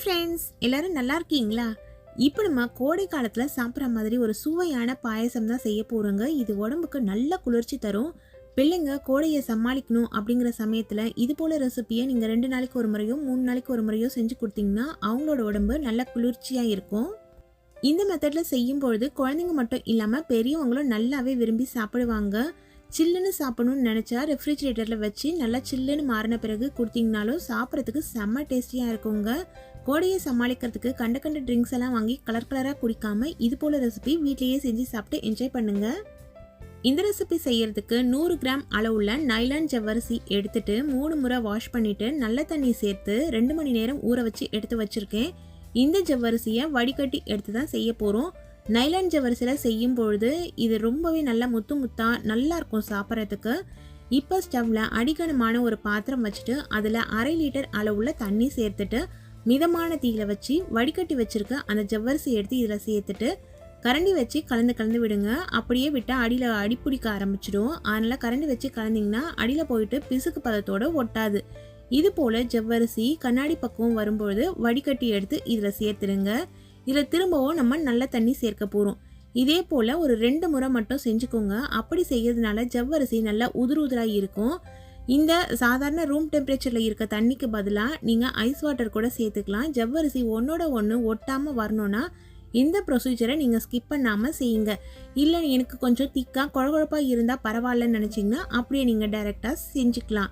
Friends எல்லாரும் நல்லா இருக்கீங்களா? இப்போ நம்ம கோடை காலத்தில் சாப்பிட்ற மாதிரி ஒரு சுவையான பாயசம் தான் செய்ய போகிறோங்க இது உடம்புக்கு நல்ல குளிர்ச்சி தரும். பிள்ளைங்க கோடையை சமாளிக்கணும் அப்படிங்கிற சமயத்தில் இது போல் ரெசிபியை நீங்கள் ரெண்டு நாளைக்கு ஒரு முறையோ மூணு நாளைக்கு ஒரு முறையோ செஞ்சு கொடுத்தீங்கன்னா அவங்களோட உடம்பு நல்ல குளிர்ச்சியாக இருக்கும். இந்த மெத்தடில் செய்யும்பொழுது குழந்தைங்க மட்டும் இல்லாமல் பெரியவங்களும் நல்லாவே விரும்பி சாப்பிடுவாங்க. சில்லுன்னு சாப்பிடணும்னு நினச்சா ரெஃப்ரிஜிரேட்டரில் வச்சு நல்லா சில்லுன்னு மாறின பிறகு கொடுத்தீங்கனாலும் சாப்பிட்றதுக்கு செம்ம டேஸ்டியாக இருக்குங்க. கோடையை சமாளிக்கிறதுக்கு கண்ட கண்ட ட்ரிங்க்ஸ் எல்லாம் வாங்கி கலர் கலராக குடிக்காம இது போல் ரெசிபி வீட்லேயே செஞ்சு சாப்பிட்டு என்ஜாய் பண்ணுங்க. இந்த ரெசிபி செய்யறதுக்கு நூறு கிராம் அளவுள்ள நைலான் ஜவ்வரிசி எடுத்துட்டு மூணு முறை வாஷ் பண்ணிட்டு நல்ல தண்ணி சேர்த்து ரெண்டு மணி நேரம் ஊற வச்சு எடுத்து வச்சிருக்கேன். இந்த ஜவ்வரிசியை வடிகட்டி எடுத்து தான் செய்ய போகிறோம் நைலான் ஜவ்வரிசியில் செய்யும் பொழுது இது ரொம்பவே நல்லா முத்து முத்தா நல்லா இருக்கும் சாப்பிட்றதுக்கு. இப்போ ஸ்டவ்வில் அடிக்கணமான ஒரு பாத்திரம் வச்சுட்டு அதில் அரை லிட்டர் அளவுள்ள தண்ணி சேர்த்துட்டு மிதமான தீயில வச்சு வடிகட்டி வச்சிருக்க அந்த ஜவ்வரிசி எடுத்து இதில் சேர்த்துட்டு கரண்டி வச்சு கலந்து கலந்து விடுங்க. அப்படியே விட்டால் அடியில் அடிப்பிடிக்க ஆரம்பிச்சிடும். அதனால் கரண்டி வச்சு கலந்திங்கன்னா அடியில் போயிட்டு பிசுக்கு பதத்தோடு ஒட்டாது. இது போல் ஜவ்வரிசி கண்ணாடி பக்குவம் வரும்பொழுது வடிகட்டி எடுத்து இதில் சேர்த்துடுங்க. இதில் திரும்பவும் நம்ம நல்ல தண்ணி சேர்க்க போகிறோம் இதே போல் ஒரு ரெண்டு முறை மட்டும் செஞ்சுக்கோங்க. அப்படி செய்கிறதுனால ஜவ்வரிசி நல்லா உதிர் உதிராக இருக்கும். இந்த சாதாரண ரூம் டெம்பரேச்சரில் இருக்க தண்ணிக்கு பதிலாக நீங்கள் ஐஸ் வாட்டர் கூட சேர்த்துக்கலாம். ஜவ்வரிசி ஒன்றோட ஒன்று ஒட்டாமல் வரணும்னா இந்த ப்ரொசீஜரை நீங்கள் ஸ்கிப் பண்ணாமல் செய்யுங்க. இல்லை எனக்கு கொஞ்சம் திக்காக குழகுழப்பாக இருந்தால் பரவாயில்லன்னு நினச்சிங்கன்னா அப்படியே நீங்கள் டைரெக்டாக செஞ்சுக்கலாம்.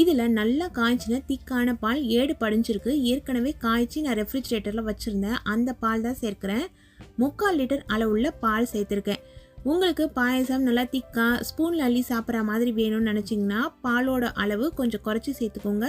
இதில் நல்லா காய்ச்சின திக்கான பால் ஏடு படிஞ்சிருக்கு. ஏற்கனவே காய்ச்சி நான் ரெஃப்ரிஜிரேட்டரில் வச்சுருந்தேன். அந்த பால் தான் சேர்க்குறேன். முக்கால் லிட்டர் அளவுள்ள பால் சேர்த்துருக்கேன். உங்களுக்கு பாயசம் நல்லா திக்காக ஸ்பூனில் அள்ளி சாப்பிட்ற மாதிரி வேணும்னு நினச்சிங்கன்னா பாலோட அளவு கொஞ்சம் குறைச்சி சேர்த்துக்கோங்க.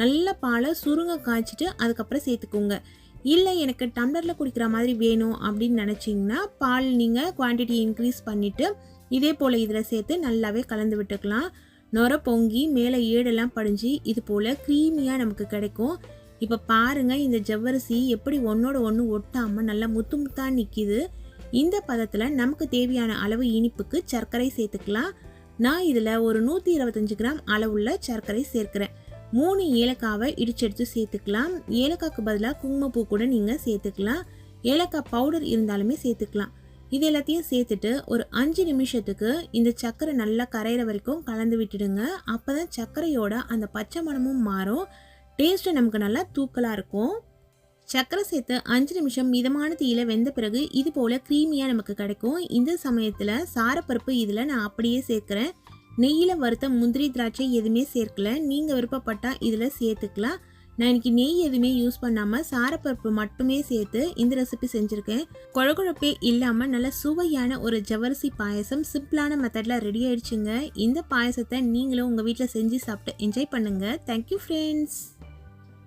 நல்ல பாலை சுருங்க காய்ச்சிட்டு அதுக்கப்புறம் சேர்த்துக்கோங்க. இல்லை எனக்கு டம்ளரில் குடிக்கிற மாதிரி வேணும் அப்படின்னு நினச்சிங்கன்னா பால் நீங்கள் குவான்டிட்டி இன்க்ரீஸ் பண்ணிவிட்டு இதே போல் இதில் சேர்த்து நல்லாவே கலந்து விட்டுக்கலாம். நுர பொங்கி மேலே ஏடெல்லாம் படிஞ்சு இது போல் க்ரீமியாக நமக்கு கிடைக்கும். இப்போ பாருங்கள் இந்த ஜவ்வரிசி எப்படி ஒன்றோட ஒன்று ஒட்டாமல் நல்லா முத்து முத்தாக நிற்கிது இந்த பதத்தில் நமக்கு தேவையான அளவு இனிப்புக்கு சர்க்கரை சேர்த்துக்கலாம். நான் இதில் ஒரு நூற்றி இருபத்தஞ்சு கிராம் அளவுள்ள சர்க்கரை சேர்க்கிறேன். மூணு ஏலக்காவை இடிச்செடுத்து சேர்த்துக்கலாம். ஏலக்காய்க்கு பதிலாக குங்குமப்பூ கூட நீங்கள் சேர்த்துக்கலாம். ஏலக்காய் பவுடர் இருந்தாலுமே சேர்த்துக்கலாம். இது எல்லாத்தையும் சேர்த்துட்டு ஒரு அஞ்சு நிமிஷத்துக்கு இந்த சர்க்கரை நல்லா கரையிற வரைக்கும் கலந்து விட்டுடுங்க. அப்போ தான் சர்க்கரையோட அந்த பச்சை மணமும் மாறும். டேஸ்ட்டு நமக்கு நல்லா தூக்கலாக இருக்கும். சர்க்கரை சேர்த்து அஞ்சு நிமிஷம் மிதமான தீயில வெந்த பிறகு இது போல் க்ரீமியாக நமக்கு கிடைக்கும். இந்த சமயத்தில் சாரப்பருப்பு இதில் நான் அப்படியே சேர்க்குறேன். நெய்யில் வறுத்த முந்திரி திராட்சை எதுவுமே சேர்க்கல. நீங்கள் விருப்பப்பட்டால் இதில் சேர்த்துக்கலாம். நான் இன்னைக்கு நெய் எதுவுமே யூஸ் பண்ணாமல் சாரப்பருப்பு மட்டுமே சேர்த்து இந்த ரெசிபி செஞ்சுருக்கேன். குழகுழப்பே இல்லாமல் நல்ல சுவையான ஒரு ஜவரிசி பாயசம் சிம்பிளான மெத்தடில் ரெடி ஆயிடுச்சுங்க. இந்த பாயசத்தை நீங்களும் உங்கள் வீட்டில் செஞ்சு சாப்பிட்டு என்ஜாய் பண்ணுங்கள் தேங்க்யூ ஃப்ரெண்ட்ஸ்